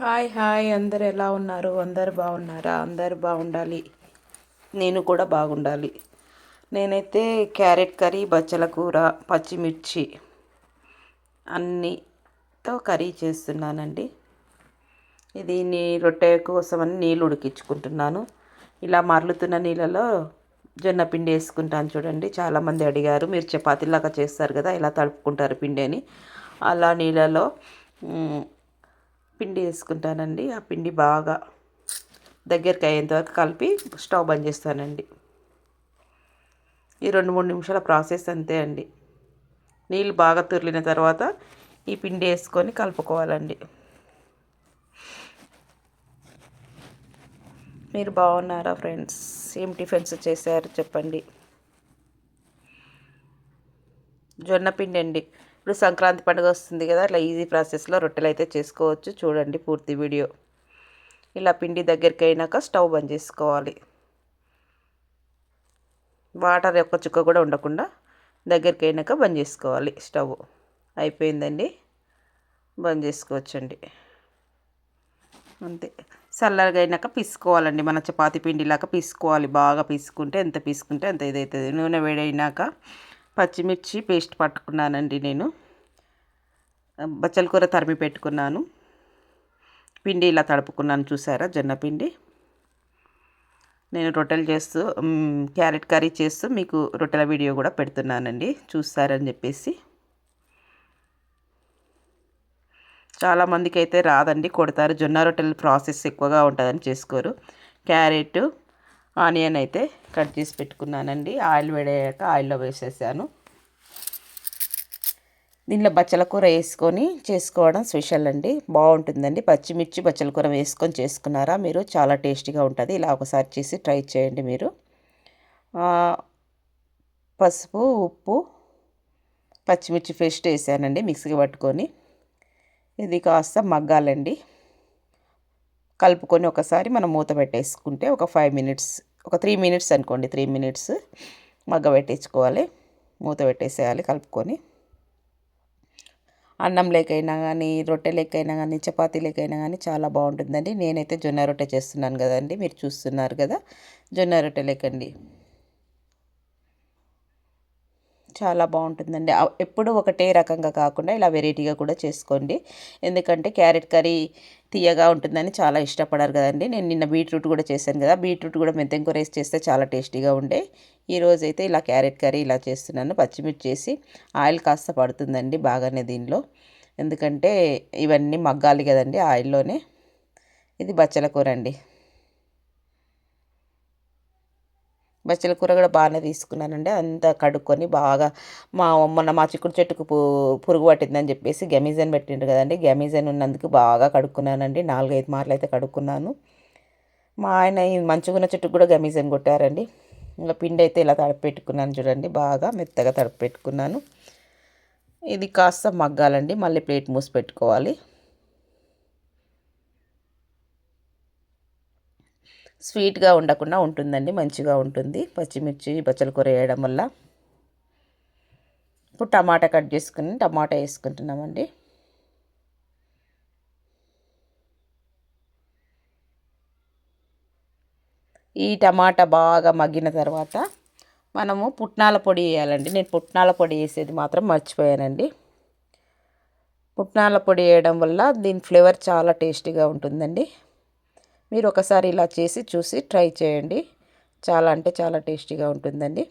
Hi hi అందరు ఎలా ఉన్నారు? అందరు బాగున్నారా? అందరు బాగుండాలి. నేను కూడా బాగుండాలి. నేనైతే క్యారెట్ కర్రీ బచ్చల కూర పచ్చిమిర్చి అన్నితో కర్రీ చేస్తున్నానండి. ఇది నీ రొట్టె కోసం అని నీళ్ళు ఉడికించుకుంటున్నాను. ఇలా మరలుతున్న నీళ్ళలో జొన్న పిండి వేసుకుంటాను చూడండి. చాలామంది అడిగారు మీరు చపాతీలాగా చేస్తారు కదా ఇలా తడుపుకుంటారు పిండి అని. అలా నీళ్ళలో పిండి వేసుకుంటానండి. ఆ పిండి బాగా దగ్గరికి అయ్యేంత వరకు కలిపి స్టవ్ బంద్ చేస్తానండి. ఈ రెండు మూడు నిమిషాల ప్రాసెస్ అంతే అండి. నీళ్ళు బాగా తురిలిన తర్వాత ఈ పిండి వేసుకొని కలుపుకోవాలండి. మీరు బాగున్నారా ఫ్రెండ్స్? ఏం టిఫిన్స్ చేశారు చెప్పండి. జొన్న పిండి అండి ఇప్పుడు సంక్రాంతి పండుగ వస్తుంది కదా అట్లా ఈజీ ప్రాసెస్లో రొట్టెలు అయితే చేసుకోవచ్చు. చూడండి పూర్తి వీడియో ఇలా పిండి దగ్గరికి అయినాక స్టవ్ బంద్ చేసుకోవాలి. వాటర్ యొక్క చుక్క కూడా ఉండకుండా దగ్గరికి అయినాక బంద్ చేసుకోవాలి. స్టవ్ అయిపోయిందండి. బంద్ చేసుకోవచ్చండి. అంతే. చల్లగా అయినాక పిసుకోవాలండి. మన చపాతి పిండిలాగా పిసుకోవాలి. బాగా పిసుకుంటే ఎంత పీసుకుంటే అంత ఇదవుతుంది నూనె వేడైనాక పచ్చిమిర్చి పేస్ట్ పట్టుకున్నానండి నేను. బచ్చల కూర తరిమి పెట్టుకున్నాను. పిండి ఇలా తడుపుకున్నాను చూసారా జొన్న పిండి. నేను రొట్టెలు చేస్తూ క్యారెట్ కర్రీ చేస్తూ మీకు రొట్టెల వీడియో కూడా పెడుతున్నానండి చూస్తారని చెప్పేసి. చాలామందికి అయితే రాదండి కొడతారు. జొన్న రొట్టెల ప్రాసెస్ ఎక్కువగా ఉంటుందని చేసుకోరు. క్యారెట్ ఆనియన్ అయితే కట్ చేసి పెట్టుకున్నానండి. ఆయిల్ వేడయ్యాక ఆయిల్లో వేసేసాను. దీనిలో బచ్చల కూర వేసుకొని చేసుకోవడం స్పెషల్ అండి. బాగుంటుందండి. పచ్చిమిర్చి బచ్చల కూర వేసుకొని చేసుకున్నారా మీరు? చాలా టేస్టీగా ఉంటుంది. ఇలా ఒకసారి చేసి ట్రై చేయండి మీరు. పసుపు ఉప్పు పచ్చిమిర్చి పేస్ట్ వేసానండి మిక్సీకి పట్టుకొని. ఇది కాస్త మగ్గాలండి. కలుపుకొని ఒకసారి మనం మూత పెట్టేసుకుంటే ఒక ఫైవ్ మినిట్స్ ఒక త్రీ మినిట్స్ అనుకోండి త్రీ మినిట్స్ మగ్గ పెట్టేసుకోవాలి మూత పెట్టేసేయాలి కలుపుకొని. అన్నం లేకైనా కానీ రొట్టె లేకైనా కానీ చపాతీ లేకైనా కానీ చాలా బాగుంటుందండి. నేనైతే జొన్న రొట్టె చేస్తున్నాను కదండి మీరు చూస్తున్నారు కదా. జొన్న రొట్టె లేకండి. చాలా బాగుంటుందండి. ఎప్పుడు ఎప్పుడూ ఒకటే రకంగా కాకుండా ఇలా వెరైటీగా కూడా చేసుకోండి. ఎందుకంటే క్యారెట్ కర్రీ తీయగా ఉంటుందని చాలా ఇష్టపడారు కదండి. నేను నిన్న బీట్రూట్ కూడా చేశాను కదా బీట్రూట్ కూడా మెంతం కూర వేసి చేస్తే చాలా టేస్టీగా ఉండే. ఈరోజు అయితే ఇలా క్యారెట్ కర్రీ ఇలా చేస్తున్నాను. పచ్చిమిర్చి చేసి ఆయిల్ కాస్త పడుతుందండి బాగానే దీనిలో. ఎందుకంటే ఇవన్నీ మగ్గాలి కదండి ఆయిల్లోనే. ఇది బచ్చల కూర అండి. బచ్చల కూర కూడా బాగానే తీసుకున్నానండి. అంతా కడుక్కొని బాగా మా మొన్న మా చిక్కుడు చెట్టుకు పు పురుగు పట్టిందని చెప్పేసి గెమిజన్ పెట్టిండ్రు కదండి. గెమిజన్ ఉన్నందుకు బాగా కడుక్కున్నానండి. నాలుగైదు మార్లు అయితే కడుక్కున్నాను. మా ఆయన ఈ ఉన్న చెట్టుకు కూడా గెమిజన్ కొట్టారండి. ఇంకా పిండి అయితే ఇలా తడపెట్టుకున్నాను చూడండి. బాగా మెత్తగా తడపెట్టుకున్నాను. ఇది కాస్త మగ్గాలండి. మళ్ళీ ప్లేట్ మూసి పెట్టుకోవాలి. స్వీట్గా ఉండకుండా ఉంటుందండి మంచిగా ఉంటుంది. పచ్చిమిర్చి బచ్చల కూర వేయడం వల్ల. ఇప్పుడు టమాటా కట్ చేసుకుని టమాటా వేసుకుంటున్నామండి. ఈ టమాటా బాగా మగ్గిన తర్వాత మనము పుట్నాల పొడి వేయాలండి. నేను పుట్నాల పొడి వేసేది మాత్రం మర్చిపోయానండి. పుట్నాల పొడి వేయడం వల్ల దీని ఫ్లేవర్ చాలా టేస్టీగా ఉంటుందండి. మీరు ఒకసారి ఇలా చేసి చూసి ట్రై చేయండి. చాలా అంటే చాలా టేస్టీగా ఉంటుందండి.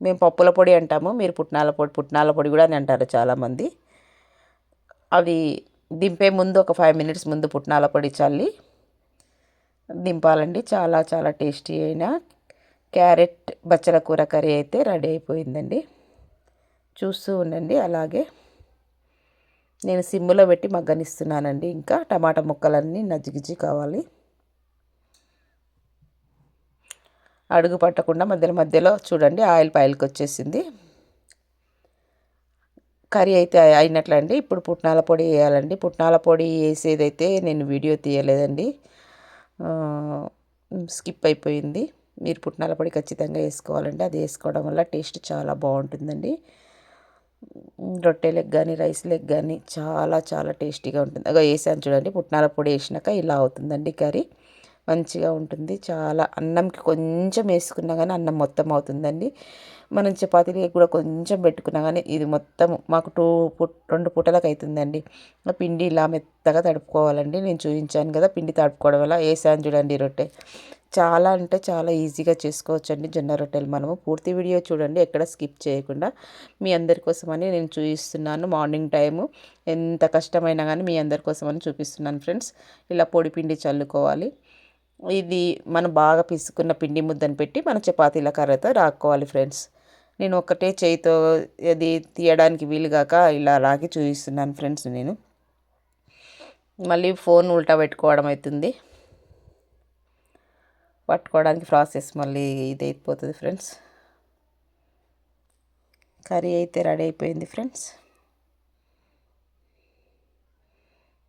మేము పప్పుల పొడి అంటాము మీరు పుట్నాల పొడి పుట్నాల పొడి కూడా అని అంటారు చాలామంది. అవి దింపే ముందు ఒక ఫైవ్ మినిట్స్ ముందు పుట్నాల పొడి చల్లి దింపాలండి. చాలా చాలా టేస్టీ అయిన క్యారెట్ బచ్చల కూర కర్రీ అయితే రెడీ అయిపోయిందండి. చూస్తూ ఉండండి అలాగే. నేను సిమ్లో పెట్టి మగ్గనిస్తున్నానండి. ఇంకా టమాటా ముక్కలన్నీ నజ్జిగిజ్జి కావాలి. అడుగు పట్టకుండా మధ్యలో మధ్యలో చూడండి ఆయిల్ పైల్కి వచ్చేసింది. కర్రీ అయితే అయినట్లండి. ఇప్పుడు పుట్నాల పొడి వేయాలండి. పుట్నాల పొడి వేసేదైతే నేను వీడియో తీయలేదండి. స్కిప్ అయిపోయింది. మీరు పుట్నాల పొడి ఖచ్చితంగా వేసుకోవాలండి. అది వేసుకోవడం వల్ల టేస్ట్ చాలా బాగుంటుందండి. రొట్టెలకు కానీ రైస్లకు కానీ చాలా చాలా టేస్టీగా ఉంటుంది. అగో వేసాను చూడండి పుట్నాల పొడి వేసినాక ఇలా అవుతుందండి కర్రీ. మంచిగా ఉంటుంది. చాలా అన్నంకి కొంచెం వేసుకున్నా కానీ అన్నం మొత్తం అవుతుందండి. మనం చపాతీలకి కూడా కొంచెం పెట్టుకున్నా కానీ ఇది మొత్తం మాకు టూ రెండు పూటలకు అవుతుందండి పిండి ఇలా మెత్తగా తడుపుకోవాలండి. నేను చూపించాను కదా పిండి తడుపుకోవడం వల్ల వేసాను చూడండి రొట్టె. చాలా అంటే చాలా ఈజీగా చేసుకోవచ్చు అండి జొన్న రొట్టెలు మనము. పూర్తి వీడియో చూడండి ఎక్కడ స్కిప్ చేయకుండా. మీ అందరి కోసమని నేను చూపిస్తున్నాను మార్నింగ్ టైము. ఎంత కష్టమైనా కానీ మీ అందరి కోసమని చూపిస్తున్నాను ఫ్రెండ్స్. ఇలా పొడి పిండి చల్లుకోవాలి. ఇది మనం బాగా పిసుకున్న పిండి ముద్దను పెట్టి మన చపాతీల కర్రతో రాక్కోవాలి ఫ్రెండ్స్. నేను ఒకటే చేయితో అది తీయడానికి వీలుగాక ఇలా రాగి చూపిస్తున్నాను ఫ్రెండ్స్ నేను. మళ్ళీ ఫోన్ ఉల్టా పెట్టుకోవడం అవుతుంది. పట్టుకోవడానికి ప్రాసెస్ మళ్ళీ ఇది అయిపోతుంది ఫ్రెండ్స్. కర్రీ అయితే రెడీ అయిపోయింది ఫ్రెండ్స్.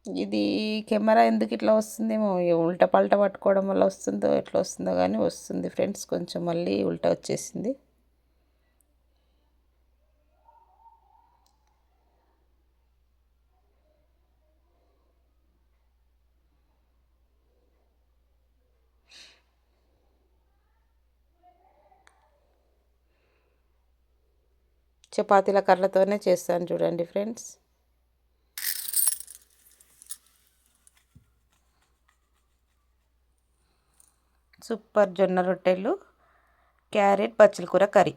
ఇది కెమెరా ఎందుకు ఇట్లా వస్తుందేమో ఉల్టా పల్టా పట్టుకోవడం వల్ల వస్తుందో ఎట్లా వస్తుందో కానీ వస్తుంది ఫ్రెండ్స్. కొంచెం మళ్ళీ ఉల్టా వచ్చేసింది. చపాతీల కర్రలతోనే చేస్తాను చూడండి ఫ్రెండ్స్. సూపర్ జొన్న రొట్టెలు క్యారెట్ పచ్చల కూర కర్రీ.